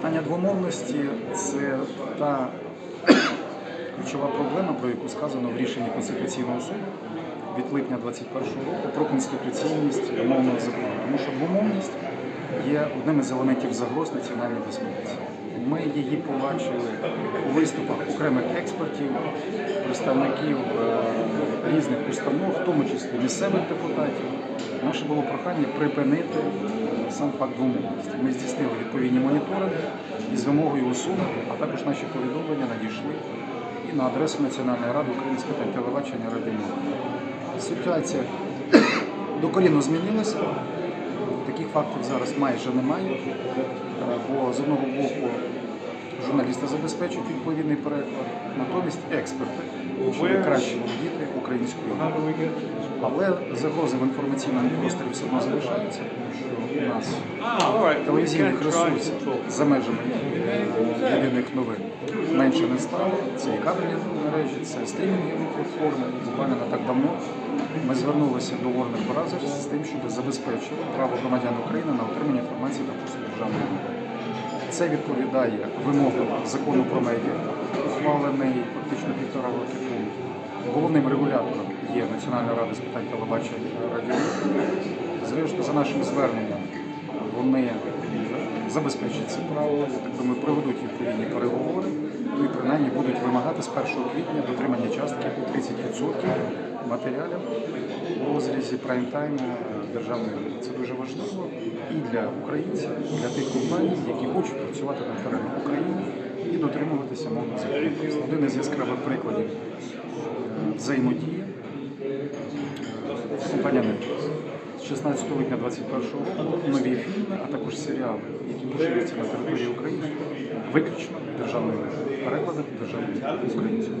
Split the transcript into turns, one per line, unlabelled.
Питання двомовності це та ключова проблема, про яку сказано в рішенні Конституційного суду від липня 2021 року про конституційність мовного закону. Тому що двомовність є одним із елементів загроз національної безпеці. Ми її побачили у виступах окремих експертів, представників е, різних установ, в тому числі місцевих депутатів. Наше було прохання припинити е, сам факт двомовності. Ми здійснили відповідні моніторинги із вимогою усунути, а також наші повідомлення надійшли і на адресу Національної ради з питань телебачення радіомовлення. Ситуація докорінно змінилася. Таких фактів зараз майже немає, е, бо з одного боку журналісти забезпечують відповідний переклад, натомість експерти, щоб краще володіти українською мовою. Але загрози в інформаційному просторі все одно залишаються, тому що у нас телевізійних ресурсів за межами єдиних новин менше не стало. Це і кабельні мережі, це стрімінгові платформи. Буквально не так давно ми звернулися до Warner Brothers з тим, щоб забезпечити право громадян України на отримання інформації та послуг державної мови. Це відповідає вимогам закону про медіа, ухвалений фактично півтора роки тому. Головним регулятором є Національна рада з питань телебачення радіомовлення. Зрештою, за нашим зверненням, вони забезпечать право, я так думаю, проведуть відповідні переговори, ну і принаймні будуть вимагати з 1 квітня дотримання частки у 30% матеріалів розрізі прайм-тайму е, державної. Це дуже важливо і для українців, і для тих компаній, які хочуть працювати на теренах України і дотримуватися мовного законодавства. Один із яскравих прикладів е, взаємодії компанія Netflix. З 16 липня 2021 року нові фільми, а також серіали, які поширюються на території України, виключно державною перекладом державною українською.